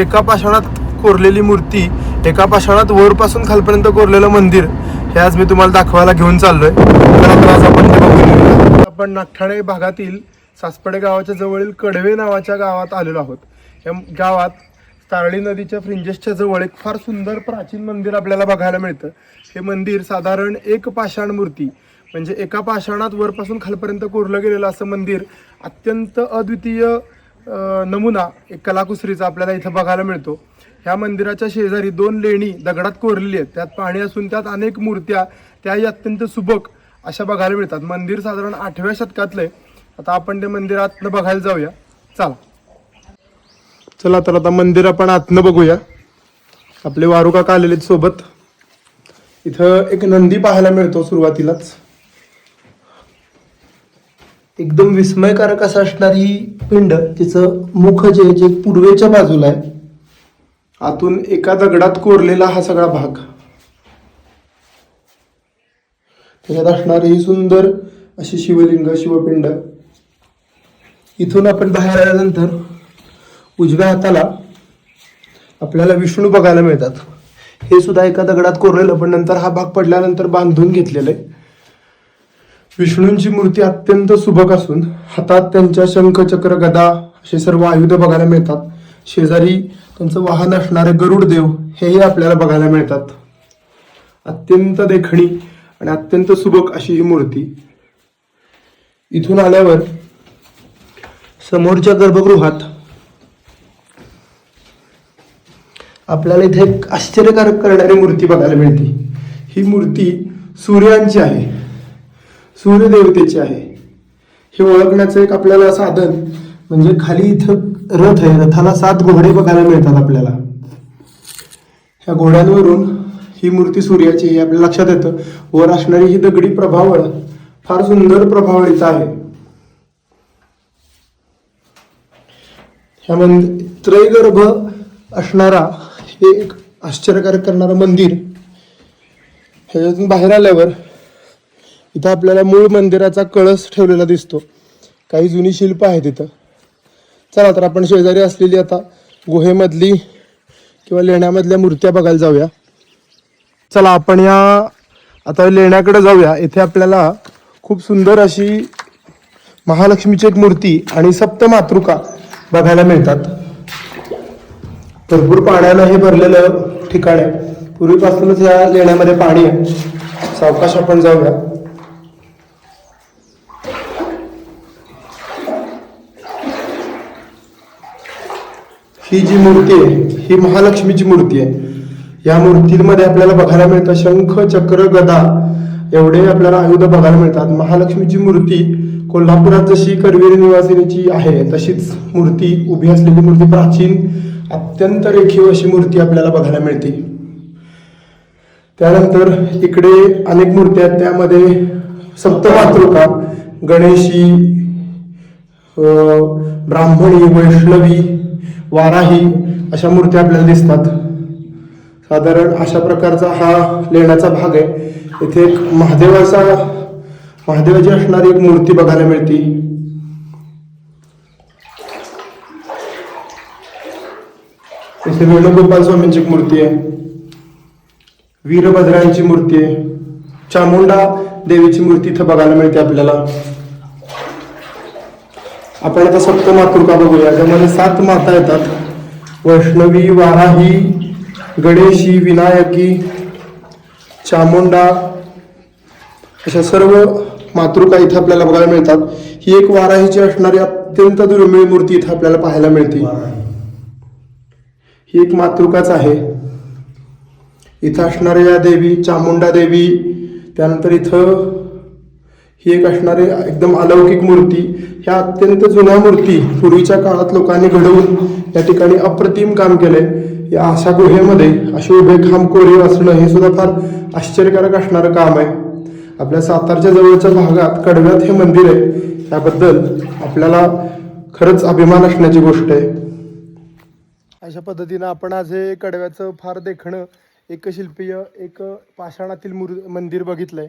एका पाषाणात कोरलेली मूर्ती एका पाषाणात वरपासून खालपर्यंत कोरलेलं मंदिर हे आज मी तुम्हाला दाखवायला घेऊन चाललोय. आज आपण आपण नागठाणे भागातील सासपडे गावाच्या जवळील कडवे नावाच्या गावात आलेलो आहोत. या गावात तारळी नदीच्या फ्रिंजेसच्या जवळ एक फार सुंदर प्राचीन मंदिर आपल्याला बघायला मिळतं. हे मंदिर साधारण एक पाषाण मूर्ती म्हणजे एका पाषाणात वरपासून खालपर्यंत कोरलं गेलेलं असं मंदिर अत्यंत अद्वितीय नमुना एक कलाकुसरीचा आपल्याला इथं बघायला मिळतो. ह्या मंदिराच्या शेजारी दोन लेणी दगडात कोरलेली आहेत. त्यात पाणी असून त्यात अनेक मूर्त्या त्याही अत्यंत सुबक अशा बघायला मिळतात. मंदिर साधारण आठव्या शतकातलं आहे. आता आपण ते मंदिरात बघायला जाऊया. चला. चला तर आता मंदिर आपण आतनं बघूया. आपले वारुका काका आलेले सोबत. इथं एक नंदी पाहायला मिळतो सुरुवातीलाच. एकदम विस्मयकारक असं असणारी ही पिंड तिचं मुख जे जे पूर्वेच्या बाजूला आहे आतून एका दगडात कोरलेला हा सगळा भाग. त्याच्यात असणारी ही सुंदर अशी शिवलिंग शिवपिंड. इथून आपण बाहेर आल्यानंतर उजव्या हाताला आपल्याला विष्णू बघायला मिळतात. हे सुद्धा एका दगडात कोरलेलं पण नंतर हा भाग पडल्यानंतर बांधून घेतलेलं आहे. विष्णूंची मूर्ती अत्यंत सुबक असून हातात त्यांच्या शंख चक्र गदा असे सर्व आयुध बघायला मिळतात. शेजारी त्यांचं वाहन असणारे गरुड देव हेही आपल्याला बघायला मिळतात. अत्यंत देखणी आणि अत्यंत सुबक अशी ही मूर्ती. इथून आल्यावर समोरच्या गर्भगृहात आपल्याला इथे एक आश्चर्यकारक करणारी मूर्ती बघायला मिळते. ही मूर्ती सूर्यांची आहे. सूर्यदेवतेची आहे. हे ओळखण्याचं एक आपल्याला साधन म्हणजे खाली इथं रथ आहे. रथाला सात घोडे बघायला मिळतात आपल्याला. ह्या घोड्यांवरून ही मूर्ती सूर्याची हे आपल्या लक्षात येतं. वर असणारी ही दगडी प्रभावळ फार सुंदर प्रभावळीच आहे. ह्या मंदिर त्रैगर्भ असणारा हे एक आश्चर्यकारक करणारं मंदिर. ह्याच्यातून बाहेर आल्यावर इथं आपल्याला मूळ मंदिराचा कळस ठेवलेला दिसतो. काही जुनी शिल्प आहेत तिथं चला तर आपण शेजारी असलेली आता गुहेमधली किंवा लेण्यामधल्या मूर्त्या बघायला जाऊया. चला आपण या आता लेण्याकडे जाऊया. इथे आपल्याला खूप सुंदर अशी महालक्ष्मीची एक मूर्ती आणि सप्तमातृका बघायला मिळतात. भरपूर पाण्यानं हे भरलेलं ठिकाण आहे. पूर्वीपासूनच या लेण्यामध्ये पाणी आहे. सावकाश आपण जाऊया. ही जी मूर्ती आहे ही महालक्ष्मीची मूर्ती आहे. या मूर्तीमध्ये आपल्याला बघायला मिळतं शंख चक्र गदा एवढे आपल्याला आयुध बघायला मिळतात. महालक्ष्मीची मूर्ती कोल्हापुरात जशी करवीर निवासिनीची आहे तशीच मूर्ती उभी असलेली मूर्ती प्राचीन अत्यंत रेखीव अशी मूर्ती आपल्याला बघायला मिळते. त्यानंतर इकडे अनेक मूर्ती आहेत. त्यामध्ये सप्तमातृका गणेशी ब्राह्मणी वैष्णवी वाराही अशा मूर्ती आपल्याला दिसतात. साधारण अशा प्रकारचा हा लेण्याचा भाग आहे. इथे एक महादेवाचा महादेवाची असणारी एक मूर्ती बघायला मिळते. इथे वेणुगोपाल स्वामींची एक मूर्ती आहे. वीरभद्रांची मूर्ती आहे. चामुंडा देवीची मूर्ती इथं बघायला मिळते आपल्याला. आपण आता सप्त मातृका बघूया. त्यामध्ये सात माता येतात. वैष्णवी वाराही गणेशी विनायकी चामुंडा अशा सर्व मातृका इथं आपल्याला बघायला मिळतात. ही एक वाराहीची असणारी अत्यंत दुर्मिळ मूर्ती इथं आपल्याला पाहायला मिळते. ही एक मातृकाच आहे. इथं असणाऱ्या या देवी चामुंडा देवी त्यानंतर इथं ही एक असणारी एकदम अलौकिक मूर्ती ह्या अत्यंत जुन्या मूर्ती पूर्वीच्या काळात लोकांनी घडवून या ठिकाणी अप्रतिम काम केले. या अशा गुहेमध्ये असे उभे खांब कोरीव असणं हे सुद्धा फार आश्चर्यकारक असणारं काम आहे. आपल्या सातारच्या जवळच्या भागात कडव्यात हे मंदिर आहे. त्याबद्दल आपल्याला खरंच अभिमान असण्याची गोष्ट आहे. अशा पद्धतीनं आपण आज हे कडव्याचं फार देखणं एक शिल्पीय एक पाषाणातील मूर मंदिर बघितलंय.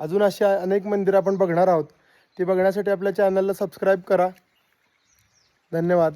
अजून अशा अनेक मंदिरं आपण बघणार आहोत. ती बघण्यासाठी आपल्या चॅनलला सबस्क्राईब करा. धन्यवाद.